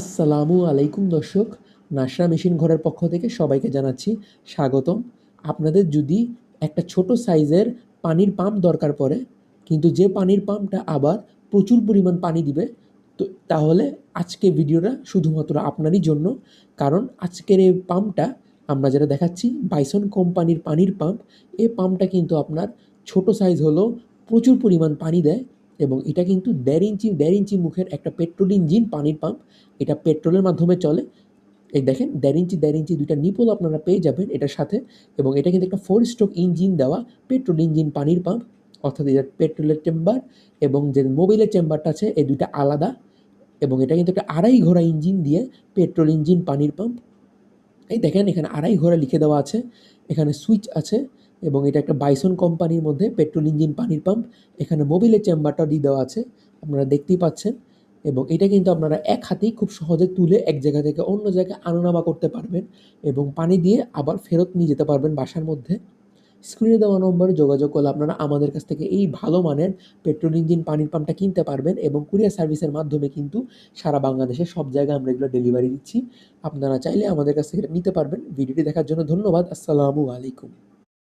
আসসালামু আলাইকুম দর্শক, নাসরা মেশিন ঘরের পক্ষ থেকে সবাইকে জানাচ্ছি স্বাগতম। আপনাদের যদি একটা ছোট সাইজের পানির পাম্প দরকার পড়ে, কিন্তু যে পানির পাম্পটা আবার প্রচুর পরিমাণ পানি দিবে, তো তাহলে আজকে ভিডিওটা শুধুমাত্র আপনারই জন্য, কারণ আজকের এই পাম্পটা আমরা যেটা দেখাচ্ছি, বাইসন কোম্পানির পানির পাম্প এই পাম্পটা কিন্তু আপনার ছোট সাইজ হলেও প্রচুর পরিমাণ পানি দেয় এবং এটা কিন্তু দেড় ইঞ্চি দেড় ইঞ্চি মুখের একটা পেট্রোল ইঞ্জিন, পানির পাম্প। এটা পেট্রোলের মাধ্যমে চলে। এই দেখেন, দেড় ইঞ্চি দেড় ইঞ্চি দুইটা নিপল আপনারা পেয়ে যাবেন এটার সাথে এবং এটা কিন্তু একটা ফোর স্ট্রোক ইঞ্জিন দেওয়া পেট্রোল ইঞ্জিন, পানির পাম্প। অর্থাৎ এটা পেট্রোলের চেম্বার এবং যে মোবিলের চেম্বারটা আছে, এই দুইটা আলাদা এবং এটা কিন্তু একটা আড়াই ঘোড়া ইঞ্জিন দিয়ে পেট্রোল ইঞ্জিন, পানির পাম্প। এই দেখেন, এখানে আড়াই ঘোড়া লিখে দেওয়া আছে। এখানে সুইচ আছে। এবং এটা একটা বাইসন কোম্পানির মধ্যে পেট্রোল ইঞ্জিন পানির পাম্প এখানে মোবিলের চেম্বারটা দিয়ে দেওয়া আছে, আপনারা দেখতেই পাচ্ছেন। এবং এটা কিন্তু আপনারা এক হাতেই খুব সহজে তুলে এক জায়গা থেকে অন্য জায়গায় আনানামা করতে পারবেন এবং পানি দিয়ে আবার ফেরত নিয়ে যেতে পারবেন বাসার মধ্যে। স্ক্রিনে দেওয়া নম্বরে যোগাযোগ করলে আপনারা আমাদের কাছ থেকে এই ভালো মানের পেট্রোল ইঞ্জিন পানির পাম্পটা কিনতে পারবেন এবং কুরিয়ার সার্ভিসের মাধ্যমে কিন্তু সারা বাংলাদেশে সব জায়গায় আমরা এগুলো ডেলিভারি দিচ্ছি। আপনারা চাইলে আমাদের কাছ থেকে নিতে পারবেন। ভিডিওটি দেখার জন্য ধন্যবাদ। আসসালামু আলাইকুম।